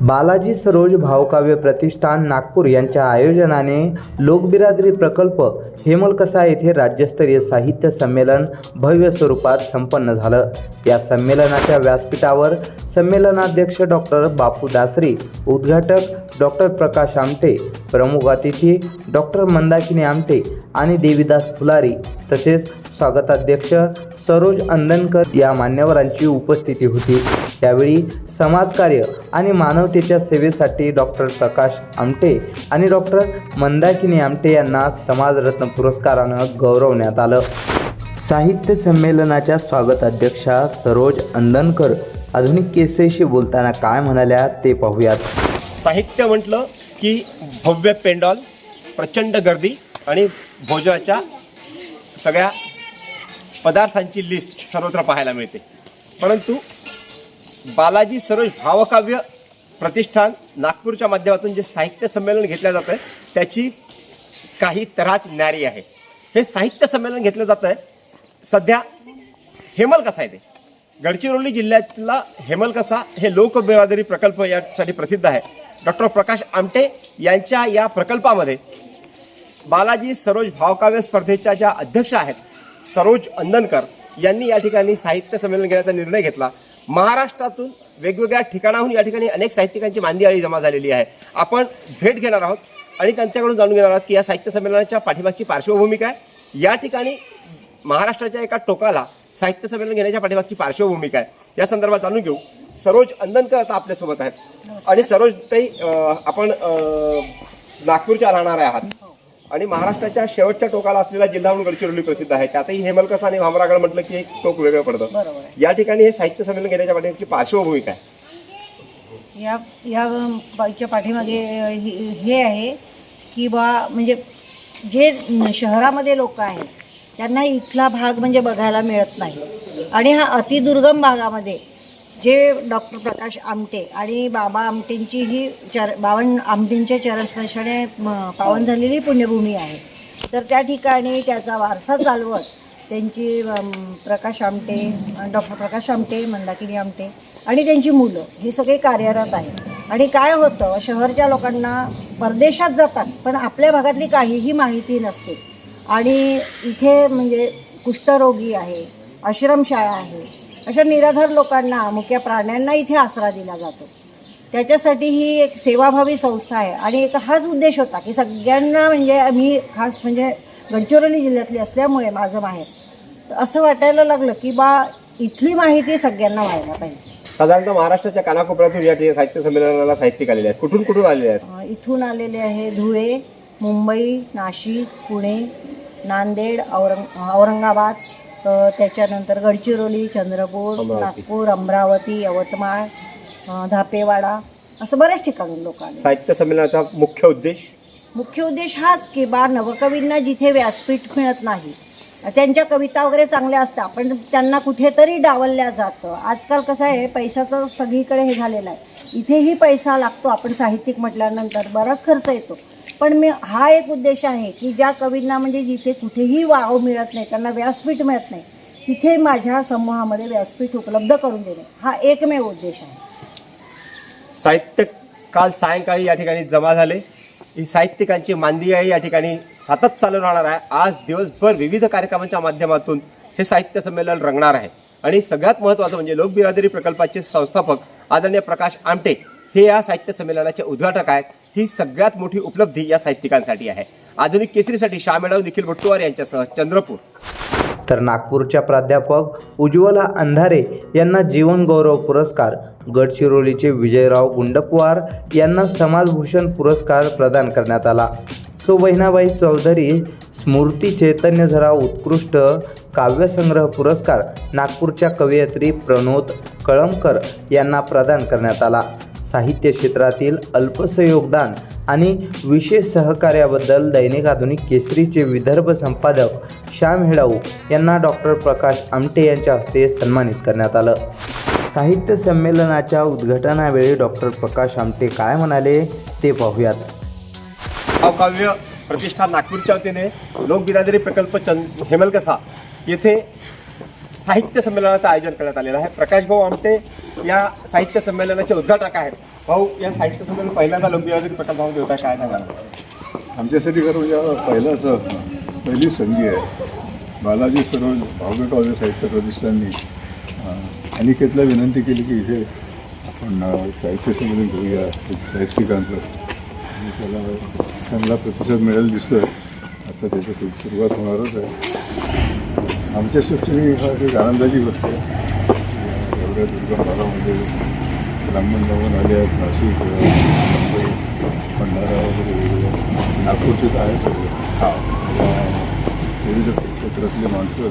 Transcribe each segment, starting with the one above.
बालाजी सरोज भावकाव्य प्रतिष्ठान नागपूर यांच्या आयोजनाने लोकबिरादरी प्रकल्प हेमलकसा येथे राज्यस्तरीय साहित्य संमेलन भव्य स्वरूपात संपन्न झालं. या संमेलनाच्या व्यासपीठावर संमेलनाध्यक्ष डॉक्टर बापू दासरी उद्घाटक डॉक्टर प्रकाश आमटे प्रमुख अतिथी डॉक्टर मंदाकिनी आमटे आणि देवीदास फुलारी तसेच स्वागताध्यक्ष सरोज अंदनकर या मान्यवरांची उपस्थिती होती. त्यावेळी समाजकार्य आणि मानवतेच्या सेवेसाठी डॉक्टर प्रकाश आमटे आणि डॉक्टर मंदाकिनी आमटे यांना समाजरत्न पुरस्कारानं गौरवण्यात आलं. साहित्य संमेलनाच्या स्वागत अध्यक्षा सरोज अंदनकर आधुनिक केसेशी बोलताना काय म्हणाल्या ते पाहूयात. साहित्य म्हटलं की भव्य पेंडॉल प्रचंड गर्दी आणि भोजनाच्या सगळ्या पदार्थांची लिस्ट सर्वत्र पाहायला मिळते. परंतु बालाजी सरोज भावकाव्य प्रतिष्ठान नागपूरच्या माध्यमातून जे साहित्य संमेलन घेतलं जातं आहे त्याची काही तराच न्यारी आहे. हे साहित्य संमेलन घेतलं जातं आहे सध्या हेमलकसा आहे ते? गडचिरोली जिल्ह्यातला हेमलकसा हे लोकबिरादरी प्रकल्प यासाठी प्रसिद्ध आहे. डॉक्टर प्रकाश आमटे यांच्या या प्रकल्पामध्ये बालाजी सरोज भावकाव्य स्पर्धेच्या ज्या अध्यक्ष आहेत सरोज अंदनकर यांनी या ठिकाणी साहित्य संमेलन घेण्याचा निर्णय घेतला. महाराष्ट्रातून वेगवेगळ्या ठिकाणाहून या ठिकाणी अनेक साहित्यिकांची मांदी जमा झालेली आहे. आपण भेट घेणार आहोत. आणि त्यांच्याकडून जाणून घेणार आहोत की या साहित्य संमेलनाच्या पाठीमागची पार्श्वभूमी काय? या ठिकाणी महाराष्ट्राच्या एका टोकाला साहित्य संमेलन घेण्याच्या पाठीमागची पार्श्वभूमी काय? या संदर्भात जाणून घेऊ. सरोज अंदनकर आता आपल्यासोबत आहेत. आणि सरोज ताई आपण नागपूरच्या राहणाऱ्या आहात. आणि महाराष्ट्राच्या शेवटच्या टोकाला असलेला जिल्हा म्हणून गडचिरोली प्रसिद्ध आहे. त्यातही हेमलकसा आणि भामरागड म्हटलं की एक टोक वेगळं पडतं. या ठिकाणी हे साहित्य संमेलन घेण्याच्या पाठीमागची पार्श्वभूमी काय? या या बाईच्या पाठीमागे हे हे आहे की बा म्हणजे जे शहरामध्ये लोक आहेत त्यांना इथला भाग म्हणजे बघायला मिळत नाही. आणि हा अतिदुर्गम भागामध्ये जे डॉक्टर प्रकाश आमटे आणि बाबा आमटेंची ही चर बावन आमटेंच्या चरणस्पर्शाने पावन झालेली पुण्यभूमी आहे. तर त्या ठिकाणी त्याचा वारसा चालवत त्यांची प्रकाश आमटे डॉक्टर प्रकाश आमटे मंदाकिनी आमटे आणि त्यांची मुलं हे सगळे कार्यरत आहेत. आणि काय होतं शहरच्या लोकांना परदेशात जातात पण आपल्या भागातली काहीही माहिती नसते. आणि इथे म्हणजे कुष्ठरोगी आहे आश्रमशाळा आहे अशा निराधार लोकांना मुक्या प्राण्यांना इथे आसरा दिला जातो. त्याच्यासाठी ही एक सेवाभावी संस्था आहे. आणि एक हाच उद्देश होता की सगळ्यांना म्हणजे मी खास म्हणजे गडचिरोली जिल्ह्यातली असल्यामुळे माझं माहेर तर असं वाटायला लागलं की बा इथली माहिती सगळ्यांना व्हायला पाहिजे. साधारणतः महाराष्ट्राच्या कानाकोपऱ्यातून या ठिकाणी साहित्य संमेलनाला साहित्यिक आलेले आहेत. कुठून कुठून आलेले आहेत? अ, इथून आलेले आहे धुळे मुंबई नाशिक पुणे नांदेड औरंग औरंगाबाद अ, त्याच्यानंतर गडचिरोली चंद्रपूर अमरावती. नागपूर अमरावती यवतमाळ अ, धापेवाडा असं बऱ्याच ठिकाणून लोक आले साहित्य संमेलनाचा मुख्य उद्देश? मुख्य उद्देश हाच की बा नवकवींना जिथे व्यासपीठ मिळत नाही त्यांच्या कविता वगैरे चांगल्या असतात पण त्यांना कुठेतरी डावलल्या जातं. आजकाल कसं आहे पैशाचं सगळीकडे हे झालेलं आहे. इथेही पैसा लागतो आपण साहित्यिक म्हटल्यानंतर बराच खर्च येतो. पण मी हा एक उद्देश आहे की ज्या कवींना म्हणजे जिथे कुठेही वाव मिळत नाही त्यांना व्यासपीठ मिळत नाही तिथे माझ्या समूहामध्ये व्यासपीठ उपलब्ध करून देणे हा एकमेव उद्देश आहे. साहित्य काल सायंकाळी या ठिकाणी जमा झाले. ही साहित्यिकांची मांदी आहे या ठिकाणी सतत चालू राहणार आहे. आज दिवसभर विविध कार्यक्रमांच्या माध्यमातून हे साहित्य संमेलन रंगणार आहे. आणि सगळ्यात महत्त्वाचं म्हणजे लोकबिरादरी प्रकल्पाचे संस्थापक आदरणीय प्रकाश आमटे हे या साहित्य संमेलनाचे उद्घाटक आहेत. ही सगळ्यात मोठी उपलब्धी या साहित्यिकांसाठी आहे. आधुनिक केसरीसाठी शामेळाव निखिल भट्टुवार यांच्यासह चंद्रपूर. तर नागपूरच्या प्राध्यापक उज्ज्वला अंधारे यांना जीवन गौरव पुरस्कार गडचिरोलीचे विजयराव गुंडपवार यांना समाजभूषण पुरस्कार प्रदान करण्यात आला. सो बहिणाबाई चौधरी स्मृती चैतन्यझराव उत्कृष्ट काव्यसंग्रह पुरस्कार नागपूरच्या कवयित्री प्रणोद कळमकर यांना प्रदान करण्यात आला. साहित्य क्षेत्रातील अल्पसं योगदान आणि विशेष सहकार्याबद्दल दैनिक आधुनिक केसरीचे विदर्भ संपादक श्याम हेडाऊ यांना डॉक्टर प्रकाश आमटे यांच्या हस्ते सन्मानित करण्यात आलं. साहित्य संमेलनाच्या उद्घाटनावेळी डॉक्टर प्रकाश आमटे काय म्हणाले ते पाहूयात. भावकाव्य प्रतिष्ठान नागपूरच्या वतीने लोकबिरादरी प्रकल्प चंद हेमलकसा येथे साहित्य संमेलनाचं आयोजन करण्यात आलेलं आहे. प्रकाश भाऊ आमटे या साहित्य संमेलनाचे उद्घाटक आहेत. भाऊ या साहित्य संमेलन पहिल्यांदा लोकबिरादरी प्रकल्पामध्ये होता काय सांगाल आमच्यासाठी खरं म्हणजे हा पहिलाच पहिलीच संधी आहे. बालाजी सरोज भावगे काव्य साहित्य प्रतिष्ठाननी अनिकेतला विनंती केली की इथे आपण साहित्य संमेलन घेऊया साहित्यिकांचं. आणि त्याला चांगला प्रतिसाद मिळेल दिसतोय. आता त्याची सुरुवात होणारच आहे. आमच्या सृष्टीने हा एक आनंदाची गोष्ट आहे. एवढ्या दुर्गम भागामध्ये ब्राह्मण जाऊन आले आहेत नाशिक मुंबई भंडारा वगैरे नागपूरचे तर आहे सगळे. हा. विविध क्षेत्रातले माणसं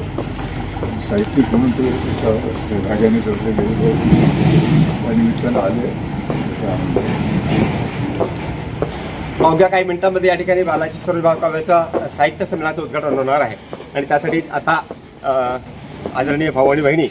साहित्यिक म्हणून ते ठरले गेलेले आहेत. त्या निमित्तानं आले. अवघ्या काही मिनिटांमध्ये या ठिकाणी बालाजी सरोज भाव काव्याचं साहित्य संमेलनाचं उद्घाटन होणार आहे आणि त्यासाठीच आता आदरणीय भाऊ आणि बहिणी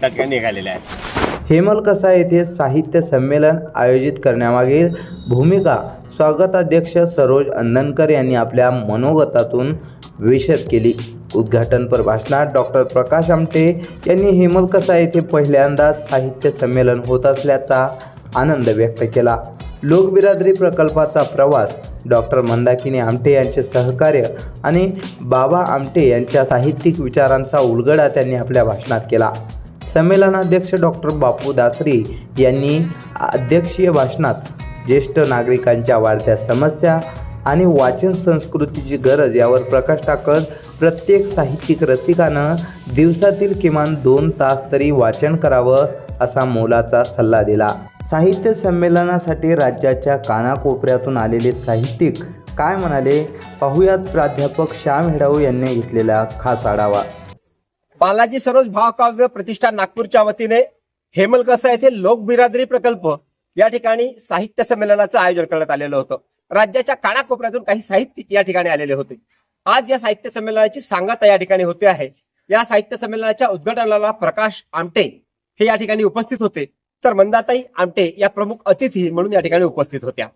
त्या ठिकाणी निघालेल्या आहेत हेमलकसा येथे साहित्य संमेलन आयोजित करण्यामागील भूमिका स्वागताध्यक्ष सरोज अंदनकर यांनी आपल्या मनोगतातून विशद केली उद्घाटनपर भाषणात डॉक्टर प्रकाश आमटे यांनी हेमलकसा येथे पहिल्यांदाच साहित्य संमेलन होत असल्याचा आनंद व्यक्त केला. लोकबिरादरी प्रकल्पाचा प्रवास डॉक्टर मंदाकिनी आमटे यांचे सहकार्य आणि बाबा आमटे यांच्या साहित्यिक विचारांचा उलगडा त्यांनी आपल्या भाषणात केला. संमेलनाध्यक्ष डॉक्टर बापू दासरी यांनी अध्यक्षीय भाषणात ज्येष्ठ नागरिकांच्या वाढत्या समस्या आणि वाचन संस्कृतीची गरज यावर प्रकाश टाकत प्रत्येक साहित्यिक रसिकानं दिवसातील किमान दोन तास तरी वाचन करावं असा मोलाचा सल्ला दिला. साहित्य संमेलनासाठी राज्याच्या कानाकोपऱ्यातून आलेले साहित्यिक काय म्हणाले? पाहुयात प्राध्यापक श्याम हेडाऊ यांनी घेतलेला खास आढावा. बालाजी सरोज भावकाव्य प्रतिष्ठान नागपूरच्या वतीने हेमलकसा येथे लोकबिरादरी प्रकल्प या ठिकाणी साहित्य संमेलनाचं आयोजन करण्यात आलेलं होतं. राज्याच्या कानाकोपऱ्यातून काही साहित्यिक या ठिकाणी आलेले होते. आज या साहित्य संमेलनाची सांगता या ठिकाणी होते आहे. या साहित्य संमेलनाच्या उद्घाटनाला प्रकाश आमटे हे या ठिकाणी उपस्थित होते. तर मंदाताई आमटे या प्रमुख अतिथी म्हणून या ठिकाणी उपस्थित होत्या.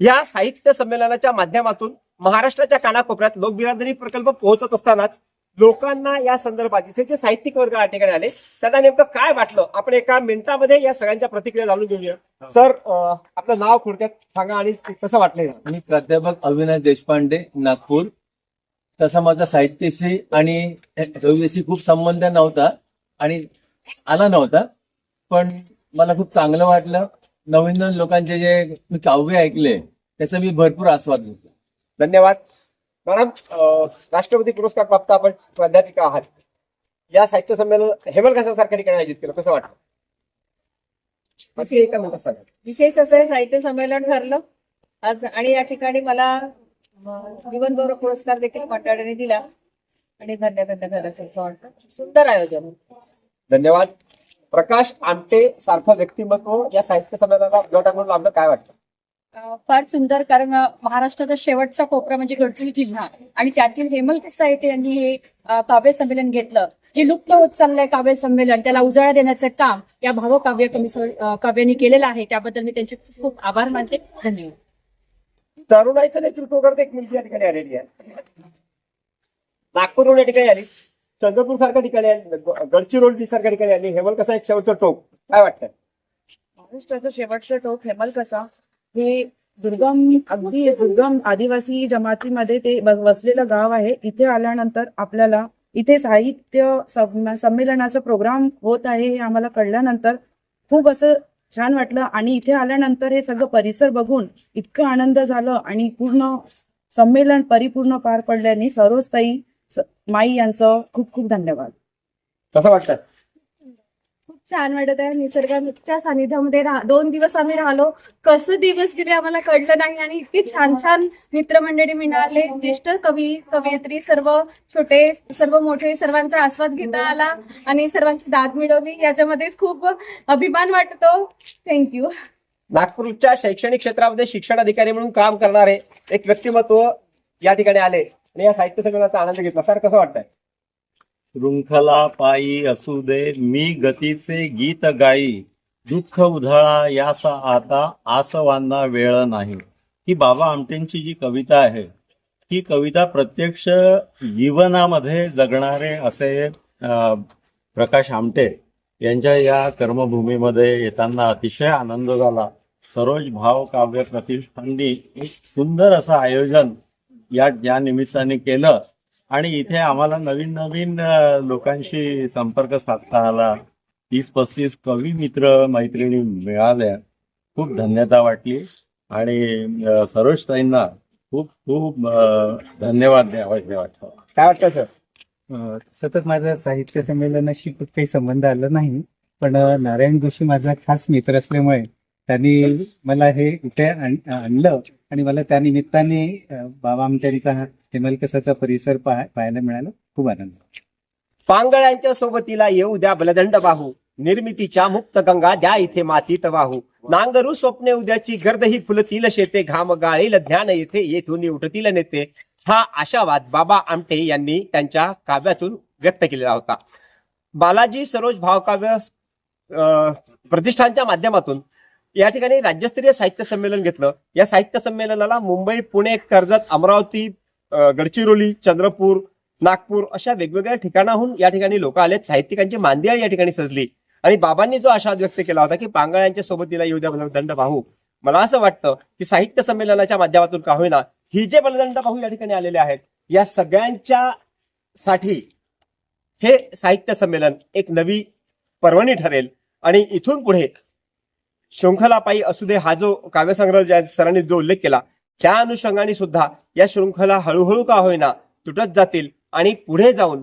या साहित्य संमेलनाच्या माध्यमातून महाराष्ट्राच्या कानाकोपऱ्यात लोकबिरादरी प्रकल्प पोहोचत असतानाच लोकांना या संदर्भात इथे जे साहित्यिक वर्ग या ठिकाणी आले त्यांना नेमकं काय वाटलं? आपण एका मिनिटामध्ये या सगळ्यांच्या प्रतिक्रिया जाणून घेऊया. सर अं, आपलं नाव थोडक्यात सांगा आणि कसं वाटलंय? मी प्राध्यापक अविनाश देशपांडे नागपूर. तसा माझा साहित्याशी आणि कवितेशी खूप संबंध नव्हता आणि आला नव्हता. पण मला खूप चांगलं वाटलं. नवीन नवीन लोकांचे जे मी काव्य ऐकले त्याचा मी भरपूर आस्वाद घेतला. धन्यवाद. मॅडम राष्ट्रपती पुरस्कार प्राप्त आपण प्राध्यापिका आहात. या साहित्य संमेलन हेमलकसा सारख्या ठिकाणी आयोजित केलं. कसं वाटलं? विशेष असं हे साहित्य संमेलन ठरलं. आज आणि या ठिकाणी मला जीवन गौरव पुरस्कार देखील मंडळाने दिला. आणि धन्यवाद वाटतं सुंदर आयोजन. धन्यवाद. प्रकाश आमटे सारखं व्यक्तिमत्व या साहित्य संमेलनाला उद्घाटन म्हणून आपलं काय वाटतं? फार सुंदर कारण महाराष्ट्राचा शेवटचा कोपरा म्हणजे गडचिरोली जिल्हा. आणि त्यातील हेमल येथे यांनी हे काव्य संमेलन घेतलं. जे लुप्त होत चाललंय काव्य संमेलन त्याला उजाळा देण्याचं काम या भावकाव्य कमी काव्यांनी केलेलं आहे. त्याबद्दल मी त्यांचे खूप खूप आभार मानते. धन्यवाद. तरुणाईचं नेतृत्व करत. एक मुलगी या ठिकाणी आलेली आहे. नागपूरहून या ठिकाणी आली. चंद्रपूर सारख्या ठिकाणी आली. गडचिरोली सारख्या ठिकाणी आली. हेमल कसा एक शेवटचं टोक. काय वाटतं महाराष्ट्राचं शेवटचं टोक हेमल कसा? हे दुर्गम अगदी दुर्गम आदिवासी जमातीमध्ये ते वसलेलं गाव आहे. इथे आल्यानंतर आपल्याला इथे साहित्य सम- संमेलनाचा प्रोग्राम होत आहे हे आम्हाला कळल्यानंतर खूप असं छान वाटलं. आणि इथे आल्यानंतर हे सगळं परिसर बघून इतकं आनंद झालं आणि पूर्ण संमेलन परिपूर्ण पार पडल्याने सरोजताई माई यांचं खूप खूप धन्यवाद. कसं वाटतं खूप छान वाटत आहे निसर्गाच्या सानिध्यामध्ये राह दोन दिवस आम्ही राहिलो. कसं दिवस गेले आम्हाला कळलं नाही आणि इतके छान छान मित्रमंडळी मिळाले. ज्येष्ठ कवी कवयित्री सर्व छोटे सर्व मोठे सर्वांचा आस्वाद घेता आला आणि सर्वांची दाद मिळवली. याच्यामध्ये खूप अभिमान वाटतो. थँक्यू नागपूरच्या शैक्षणिक क्षेत्रामध्ये शिक्षण अधिकारी म्हणून काम करणारे एक व्यक्तिमत्व या ठिकाणी आले आणि या साहित्य संमेलनाचा आनंद घेतला. सर कसं वाटतंय? शृंखला पायी असू दे मी गतीचे गीत गाई. दुःख उधळा यासा आता आसवांना वेळ नाही. ही बाबा आमटेंची जी कविता आहे ही कविता प्रत्यक्ष जीवनामध्ये जगणारे असे प्रकाश आमटे यांच्या या कर्मभूमीमध्ये येताना अतिशय आनंद झाला. सरोज भाव काव्य प्रतिष्ठाननी एक सुंदर असं आयोजन या ज्या निमित्ताने केलं. आणि इथे आम्हाला नवीन नवीन लोकांशी संपर्क साधता आला. तीस पस्तीस कवी मित्र मैत्रिणी मिळाल्या. खूप धन्यता वाटली. आणि अ, सरोजताईंना खूप खूप धन्यवाद द्यावाचे वाटतं. काय वाटतं सर? सतत माझा साहित्य संमेलनाशी खूप काही संबंध आला नाही. पण नारायण जोशी माझा खास मित्र असल्यामुळे त्यांनी मला हे इथे आण- आणलं. आणि मला त्या निमित्ताने बाबा आमट्यांचा हा हेमलकसाचा परिसर पाहायला मिळाला. खूप आनंद. पांगळ्यांच्या सोबतीला येऊ द्या बलदंड बाहू. निर्मितीच्या मुक्त गंगा द्या इथे मातीत वाहू. नांगरू स्वप्ने उद्याची गर्द ही फुलतील शेते. घाम गाळील ज्ञान येथे येथून उठतील नेते. हा आशावाद बाबा आमटे यांनी त्यांच्या काव्यातून व्यक्त केलेला होता. बालाजी सरोज भावकाव्य अं, प्रतिष्ठानच्या माध्यमातून या ठिकाणी राज्यस्तरीय साहित्य संमेलन घेतलं. या साहित्य संमेलनाला मुंबई पुणे कर्जत अमरावती गडचिरोली चंद्रपूर नागपूर अशा वेगवेगळ्या ठिकाणाहून या ठिकाणी लोक आलेत. साहित्यिकांची मांदियाळ या ठिकाणी सजली. आणि बाबांनी जो आशा व्यक्त केला होता की पांगळ्यांच्या सोबतीला येऊ द्या बलदंड पाहू. मला असं वाटतं की साहित्य संमेलनाच्या माध्यमातून का होईना ही जे बलदंड पाहू या ठिकाणी आलेले आहेत या सगळ्यांच्या साठी हे साहित्य संमेलन एक नवी पर्वणी ठरेल. आणि इथून पुढे शृंखलापाई असू दे हा जो काव्यसंग्रह ज्या सरांनी जो उल्लेख केला त्या अनुषंगाने सुद्धा या शृंखला हळूहळू का होईना तुटत जातील आणि पुढे जाऊन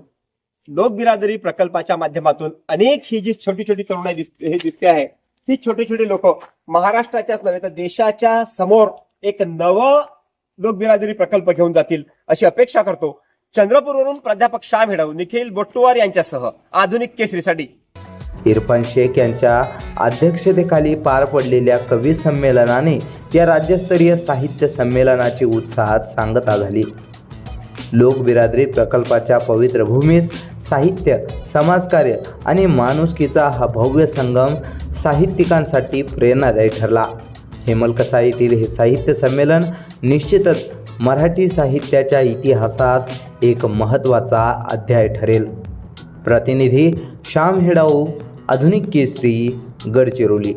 लोकबिरादरी प्रकल्पाच्या माध्यमातून अनेक ही जी छोटी छोटी तरुणाई दिसते हे दिसते आहे ही छोटी छोटी लोक महाराष्ट्राच्याच नव्हे तर देशाच्या समोर एक नवं लोकबिरादरी प्रकल्प घेऊन जातील अशी अपेक्षा करतो. चंद्रपूरवरून प्राध्यापक श्याम हेडव निखिल बोट्टुवार यांच्यासह आधुनिक केसरीसाठी. इरफान शेख यांच्या अध्यक्षतेखाली पार पडलेल्या कवी संमेलनाने या राज्यस्तरीय साहित्य संमेलनाची उत्साहात सांगता झाली. लोकबिरादरी प्रकल्पाच्या पवित्र भूमीत साहित्य समाजकार्य आणि माणुसकीचा हा भव्य संगम साहित्यिकांसाठी प्रेरणादायी ठरला. हेमलकसा येथील हे साहित्य संमेलन निश्चितच मराठी साहित्याच्या इतिहासात एक महत्त्वाचा अध्याय ठरेल. प्रतिनिधी श्याम हेडाऊ आधुनिक केसरी गडचिरोली.